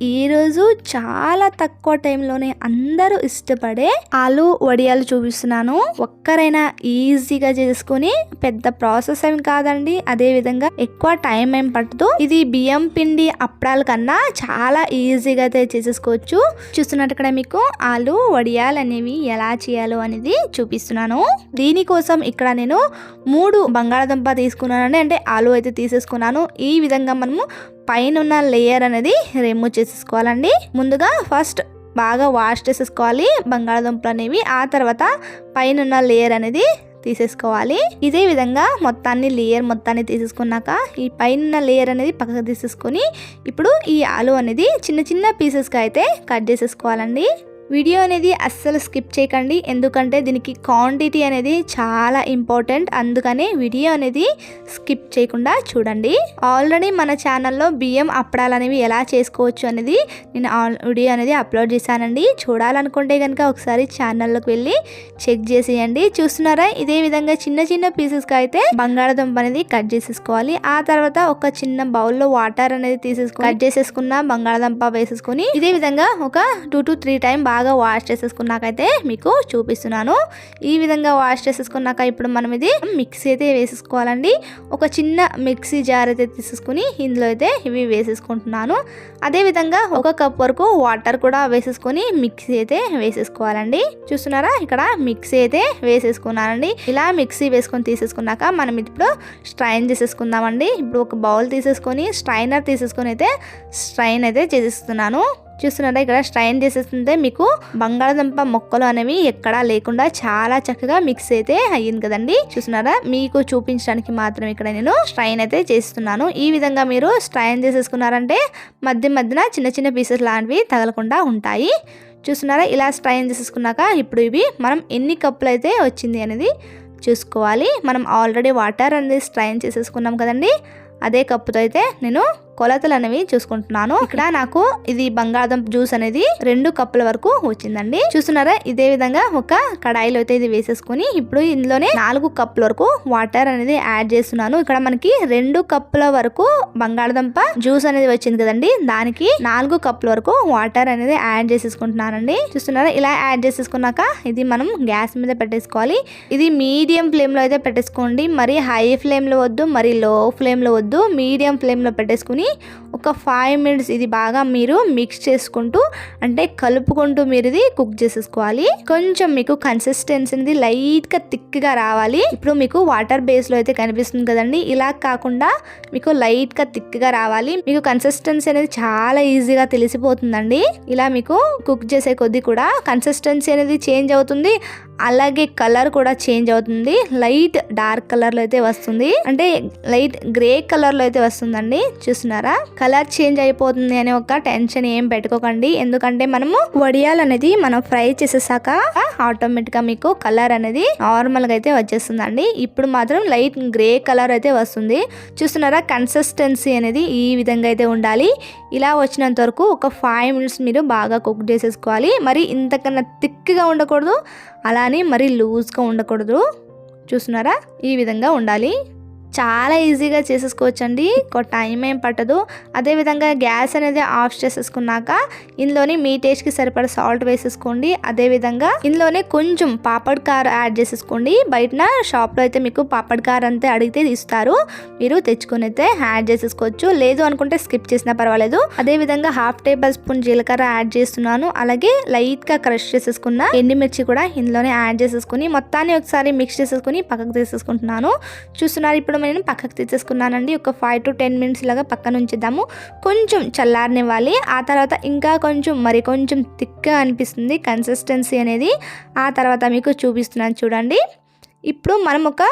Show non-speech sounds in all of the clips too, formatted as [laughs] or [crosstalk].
ఈరోజు చాలా తక్కువ టైంలోనే అందరూ ఇష్టపడే ఆలు వడియాలు చూపిస్తున్నాను. ఒక్కరైనా ఈజీగా చేసుకుని పెద్ద ప్రాసెస్ ఏం కాదండి. అదే విధంగా ఎక్కువ టైం ఏం పట్టదు. ఇది బియ్యం పిండి అప్పడాల కన్నా చాలా ఈజీగా అయితే చేసేసుకోవచ్చు. చూస్తున్నట్టు ఇక్కడ మీకు ఆలు వడియాలు అనేవి ఎలా చేయాలో అనేది చూపిస్తున్నాను. దీనికోసం ఇక్కడ నేను మూడు బంగాళాదుంప తీసుకున్నానండి. అంటే ఆలు అయితే తీసేసుకున్నాను. ఈ విధంగా మనము పైన ఉన్న లేయర్ అనేది రిమూవ్ చేసేసుకోవాలండి. ముందుగా ఫస్ట్ బాగా వాష్ చేసేసుకోవాలి. బంగాళాదుంపలు అనేవి ఆ తర్వాత పైన ఉన్న లేయర్ అనేది తీసేసుకోవాలి. ఇదే విధంగా మొత్తాన్ని లేయర్ మొత్తాన్ని తీసేసుకున్నాక ఈ పైన లేయర్ అనేది పక్కకు తీసేసుకొని ఇప్పుడు ఈ ఆలు అనేది చిన్న చిన్న పీసెస్గా అయితే కట్ చేసేసుకోవాలండి. వీడియో అనేది అస్సలు స్కిప్ చేయకండి. ఎందుకంటే దీనికి క్వాంటిటీ అనేది చాలా ఇంపార్టెంట్. అందుకనే వీడియో అనేది స్కిప్ చేయకుండా చూడండి. ఆల్రెడీ మన ఛానల్లో బియ్యం అప్పడాలు అనేవి ఎలా చేసుకోవచ్చు అనేది నేను ఆల్ వీడియో అనేది అప్లోడ్ చేశానండి. చూడాలనుకుంటే కనుక ఒకసారి ఛానల్లోకి వెళ్ళి చెక్ చేసేయండి. చూస్తున్నారా? ఇదే విధంగా చిన్న చిన్న పీసెస్గా అయితే బంగాళాదుంప అనేది కట్ చేసేసుకోవాలి. ఆ తర్వాత ఒక చిన్న బౌల్లో వాటర్ అనేది తీసేసుకుని కట్ చేసేసుకున్న బంగాళాదుంప వేసేసుకొని ఇదే విధంగా ఒక టూ టు త్రీ టైం బాగా బాగా వాష్ చేసేసుకున్నాకైతే మీకు చూపిస్తున్నాను. ఈ విధంగా వాష్ చేసేసుకున్నాక ఇప్పుడు మనం ఇది మిక్సీ అయితే వేసేసుకోవాలండి. ఒక చిన్న మిక్సీ జార్ అయితే తీసేసుకుని ఇందులో అయితే ఇవి వేసేసుకుంటున్నాను. అదేవిధంగా ఒక కప్ వరకు వాటర్ కూడా వేసేసుకొని మిక్సీ అయితే వేసేసుకోవాలండి. చూస్తున్నారా? ఇక్కడ మిక్సీ అయితే వేసేసుకున్నానండి. ఇలా మిక్సీ వేసుకొని తీసేసుకున్నాక మనం ఇప్పుడు స్ట్రైన్ చేసేసుకుందామండి. ఇప్పుడు ఒక బౌల్ తీసేసుకొని స్ట్రైనర్ తీసేసుకొని అయితే స్ట్రైన్ అయితే చేసేస్తున్నాను. చూస్తున్నారా ఇక్కడ స్ట్రైన్ చేసేస్తుంటే మీకు బంగాళదుంప మొక్కలు అనేవి ఎక్కడా లేకుండా చాలా చక్కగా మిక్స్ అయితే అయ్యింది కదండి. చూస్తున్నారా? మీకు చూపించడానికి మాత్రం ఇక్కడ నేను స్ట్రైన్ అయితే చేస్తున్నాను. ఈ విధంగా మీరు స్ట్రైన్ చేసేసుకున్నారంటే మధ్య మధ్యన చిన్న చిన్న పీసెస్ లాంటివి తగలకుండా ఉంటాయి. చూస్తున్నారా? ఇలా స్ట్రైన్ చేసేసుకున్నాక ఇప్పుడు ఇవి మనం ఎన్ని కప్పులు అయితే వచ్చింది అనేది చూసుకోవాలి. మనం ఆల్రెడీ వాటర్ అనేది స్ట్రైన్ చేసేసుకున్నాం కదండి. అదే కప్పుతో అయితే నేను కొలతలు అనేవి చూసుకుంటున్నాను. [laughs] ఇక్కడ నాకు ఇది బంగాళాదుంప జ్యూస్ అనేది రెండు కప్పుల వరకు వచ్చిందండి. చూస్తున్నారా? ఇదే విధంగా ఒక కడాయిలో అయితే ఇది వేసేసుకుని ఇప్పుడు ఇందులోనే నాలుగు కప్పుల వరకు వాటర్ అనేది యాడ్ చేస్తున్నాను. ఇక్కడ మనకి రెండు కప్పుల వరకు బంగాళాదుంప జ్యూస్ అనేది వచ్చింది కదండి. దానికి నాలుగు కప్పుల వరకు వాటర్ అనేది యాడ్ చేసేసుకుంటున్నానండి. చూస్తున్నారా? ఇలా యాడ్ చేసేసుకున్నాక ఇది మనం గ్యాస్ మీద పెట్టేసుకోవాలి. ఇది మీడియం ఫ్లేమ్లో అయితే పెట్టేసుకోండి. మరి హై ఫ్లేమ్లో వద్దు మరి లో ఫ్లేమ్లో వద్దు. మీడియం ఫ్లేమ్లో పెట్టేసుకుని ఒక ఫైవ్ మినిట్స్ ఇది బాగా మీరు మిక్స్ చేసుకుంటూ అంటే కలుపుకుంటూ మీరు ఇది కుక్ చేసేసుకోవాలి. కొంచెం మీకు కన్సిస్టెన్సీ అనేది లైట్గా థిక్గా రావాలి. ఇప్పుడు మీకు వాటర్ బేస్లో అయితే కనిపిస్తుంది కదండి. ఇలా కాకుండా మీకు లైట్గా థిక్గా రావాలి. మీకు కన్సిస్టెన్సీ అనేది చాలా ఈజీగా తెలిసిపోతుందండి. ఇలా మీకు కుక్ చేసే కొద్దీ కూడా కన్సిస్టెన్సీ అనేది చేంజ్ అవుతుంది. అలాగే కలర్ కూడా చేంజ్ అవుతుంది. లైట్ డార్క్ కలర్లో అయితే వస్తుంది. అంటే లైట్ గ్రే కలర్లో అయితే వస్తుందండి. చూస్తున్నారా? కలర్ చేంజ్ అయిపోతుంది అనే ఒక టెన్షన్ ఏం పెట్టుకోకండి. ఎందుకంటే మనము వడియాలు అనేది మనం ఫ్రై చేసేసాక ఆటోమేటిక్గా మీకు కలర్ అనేది నార్మల్గా అయితే వచ్చేస్తుందండి. ఇప్పుడు మాత్రం లైట్ గ్రే కలర్ అయితే వస్తుంది. చూస్తున్నారా? కన్సిస్టెన్సీ అనేది ఈ విధంగా అయితే ఉండాలి. ఇలా వచ్చినంత వరకు ఒక ఫైవ్ మినిట్స్ మీరు బాగా కుక్ చేసేసుకోవాలి. మరి ఇంతకన్నా థిక్గా ఉండకూడదు. అలానే మరి లూజ్గా ఉండకూడదు. చూస్తున్నారా? ఈ విధంగా ఉండాలి. చాలా ఈజీగా చేసేసుకోవచ్చండి. ఎక్కువ టైం ఏం పట్టదు. అదేవిధంగా గ్యాస్ అనేది ఆఫ్ చేసేసుకున్నాక ఇందులోనే మీ టేస్ట్కి సరిపడ సాల్ట్ వేసేసుకోండి. అదేవిధంగా ఇందులోనే కొంచెం పాపడ్ కార్ యాడ్ చేసేసుకోండి. బయట షాప్లో అయితే మీకు పాపడ్ కార్ అంతే అడిగితే ఇస్తారు. మీరు తెచ్చుకొని అయితే యాడ్ చేసేసుకోవచ్చు. లేదు అనుకుంటే స్కిప్ చేసినా పర్వాలేదు. అదేవిధంగా హాఫ్ టేబుల్ స్పూన్ జీలకర్ర యాడ్ చేస్తున్నాను. అలాగే లైట్గా క్రష్ చేసేసుకున్న ఎండుమిర్చి కూడా ఇందులోనే యాడ్ చేసేసుకుని మొత్తాన్ని ఒకసారి మిక్స్ చేసేసుకుని పక్కకు తీసేసుకుంటున్నాను. చూస్తున్నారు ఇప్పుడు నేను పక్కకు తీసేసుకున్నానండి. ఒక ఫైవ్ టు టెన్ మినిట్స్ లాగా పక్కన ఉంచుదాము. కొంచెం చల్లారనివ్వాలి. ఆ తర్వాత ఇంకా కొంచెం మరి కొంచెం థిక్గా అనిపిస్తుంది కన్సిస్టెన్సీ అనేది. ఆ తర్వాత మీకు చూపిస్తున్నాను చూడండి. ఇప్పుడు మనం ఒక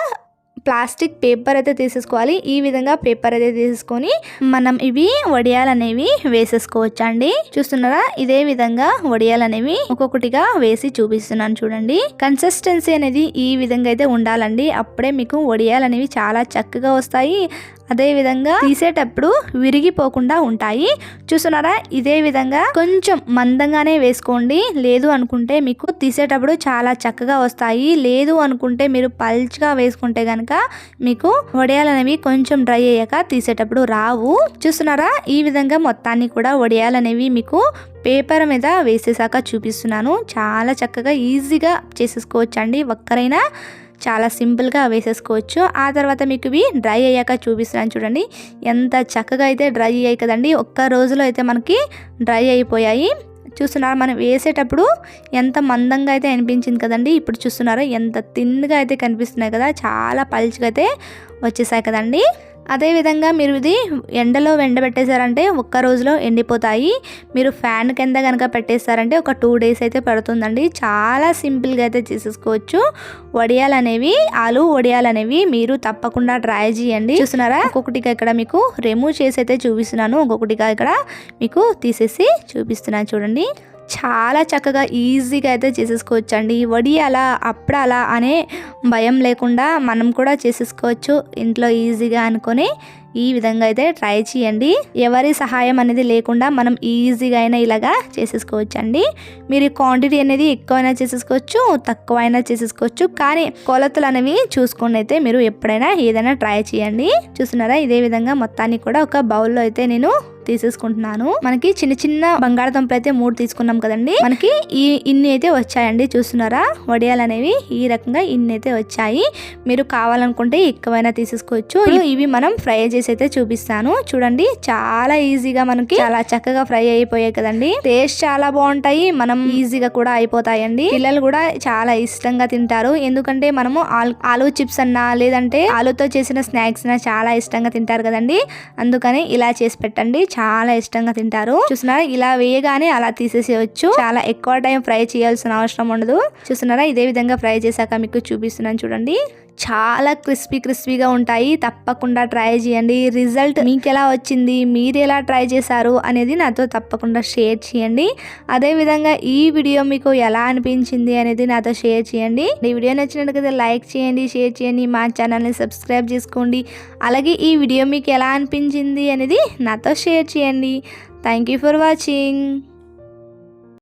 ప్లాస్టిక్ పేపర్ అయితే తీసేసుకోవాలి. ఈ విధంగా పేపర్ అయితే తీసేసుకొని మనం ఇవి వడియాలు అనేవి వేసేసుకోవచ్చు అండి చూస్తున్నారా? ఇదే విధంగా వడియాలు అనేవి ఒక్కొక్కటిగా వేసి చూపిస్తున్నాను చూడండి. కన్సిస్టెన్సీ అనేది ఈ విధంగా అయితే ఉండాలండి. అప్పుడే మీకు వడియాలు అనేవి చాలా చక్కగా వస్తాయి. అదే విధంగా తీసేటప్పుడు విరిగిపోకుండా ఉంటాయి. చూస్తున్నారా? ఇదే విధంగా కొంచెం మందంగానే వేసుకోండి. లేదు అనుకుంటే మీకు తీసేటప్పుడు చాలా చక్కగా వస్తాయి. లేదు అనుకుంటే మీరు పల్చగా వేసుకుంటే కనుక ఇంకా మీకు వడియాలు అనేవి కొంచెం డ్రై అయ్యాక తీసేటప్పుడు రావు. చూస్తున్నారా? ఈ విధంగా మొత్తాన్ని కూడా వడియాలు అనేవి మీకు పేపర్ మీద వేసేసాక చూపిస్తున్నాను. చాలా చక్కగా ఈజీగా చేసేసుకోవచ్చు అండి ఒక్కరైనా చాలా సింపుల్గా వేసేసుకోవచ్చు. ఆ తర్వాత మీకు ఇవి డ్రై అయ్యాక చూపిస్తున్నాను చూడండి. ఎంత చక్కగా అయితే డ్రై అయ్యాయి కదండి. ఒక్క రోజులో అయితే మనకి డ్రై అయిపోయాయి. చూస్తున్నారా. మనం వేసేటప్పుడు ఎంత మందంగా అయితే అనిపించింది కదండి. ఇప్పుడు చూస్తున్నారా ఎంత తిన్గా అయితే కనిపిస్తున్నాయి కదా. చాలా పల్చగా అయితే వచ్చేసాయి కదండి. అదేవిధంగా మీరు ఇది ఎండలో ఎండబెట్టేశారంటే ఒక్క రోజులో ఎండిపోతాయి. మీరు ఫ్యాన్ కింద కనుక పెట్టేశారంటే ఒక టూ డేస్ అయితే పడుతుందండి. చాలా సింపుల్గా అయితే చేసేసుకోవచ్చు. వడియాలు అనేవి ఆలు వడియాలు అనేవి మీరు తప్పకుండా ట్రై చేయండి. చూస్తున్నారా? ఒక్కొక్కటిగా ఇక్కడ మీకు రిమూవ్ చేసి అయితే చూపిస్తున్నాను. ఒక్కొక్కటిగా ఇక్కడ మీకు తీసేసి చూపిస్తున్నాను. చూడండి. చాలా చక్కగా ఈజీగా అయితే చేసేసుకోవచ్చు అండి వడి అలా అప్పుడలా అనే భయం లేకుండా మనం కూడా చేసేసుకోవచ్చు. ఇంట్లో ఈజీగా అనుకొని ఈ విధంగా అయితే ట్రై చేయండి. ఎవరి సహాయం అనేది లేకుండా మనం ఈజీగా అయినా ఇలాగా చేసేసుకోవచ్చు అండి మీరు క్వాంటిటీ అనేది ఎక్కువైనా చేసేసుకోవచ్చు తక్కువైనా చేసేసుకోవచ్చు కానీ కొలతలు అనేవి చూసుకుని అయితే మీరు ఎప్పుడైనా ఏదైనా ట్రై చేయండి. చూస్తున్నారా? ఇదే విధంగా మొత్తాన్ని కూడా ఒక బౌల్లో అయితే నేను తీసేసుకుంటున్నాను. మనకి చిన్న చిన్న బంగాళదుంపలు అయితే మూడు తీసుకున్నాం కదండి. మనకి ఈ ఇన్ని అయితే వచ్చాయండి. చూస్తున్నారా? వడియాలు అనేవి ఈ రకంగా ఇన్ని అయితే వచ్చాయి. మీరు కావాలనుకుంటే ఎక్కువైనా తీసేసుకోవచ్చు. ఇవి మనం ఫ్రై చేసి అయితే చూపిస్తాను. చూడండి చాలా ఈజీగా మనకి చాలా చక్కగా ఫ్రై అయిపోయాయి కదండి. టేస్ట్ చాలా బాగుంటాయి. మనం ఈజీగా కూడా అయిపోతాయండి. పిల్లలు కూడా చాలా ఇష్టంగా తింటారు. ఎందుకంటే మనము ఆలు చిప్స్ అన్నా లేదంటే ఆలుతో చేసిన స్నాక్స్ చాలా ఇష్టంగా తింటారు కదండి. అందుకని ఇలా చేసి పెట్టండి. చాలా ఇష్టంగా తింటారు. చూస్తున్నారా? ఇలా వేయగానే అలా తీసేసేయచ్చు. చాలా ఎక్కువ టైం ఫ్రై చేయాల్సిన అవసరం ఉండదు. చూస్తున్నారా? ఇదే విధంగా ఫ్రై చేశాక మీకు చూపిస్తున్నాను చూడండి. చాలా క్రిస్పీ క్రిస్పీగా ఉంటాయి. తప్పకుండా ట్రై చేయండి. రిజల్ట్ మీకు ఎలా వచ్చింది? మీరు ఎలా ట్రై చేశారు? అనేది నాతో తప్పకుండా షేర్ చేయండి. అదేవిధంగా ఈ వీడియో మీకు ఎలా అనిపించింది అనేది నాతో షేర్ చేయండి. ఈ వీడియో నచ్చినట్లయితే లైక్ చేయండి షేర్ చేయండి మా ఛానల్ని సబ్స్క్రైబ్ చేసుకోండి. అలాగే ఈ వీడియో మీకు ఎలా అనిపించింది అనేది నాతో షేర్ చేయండి. Thank you for watching.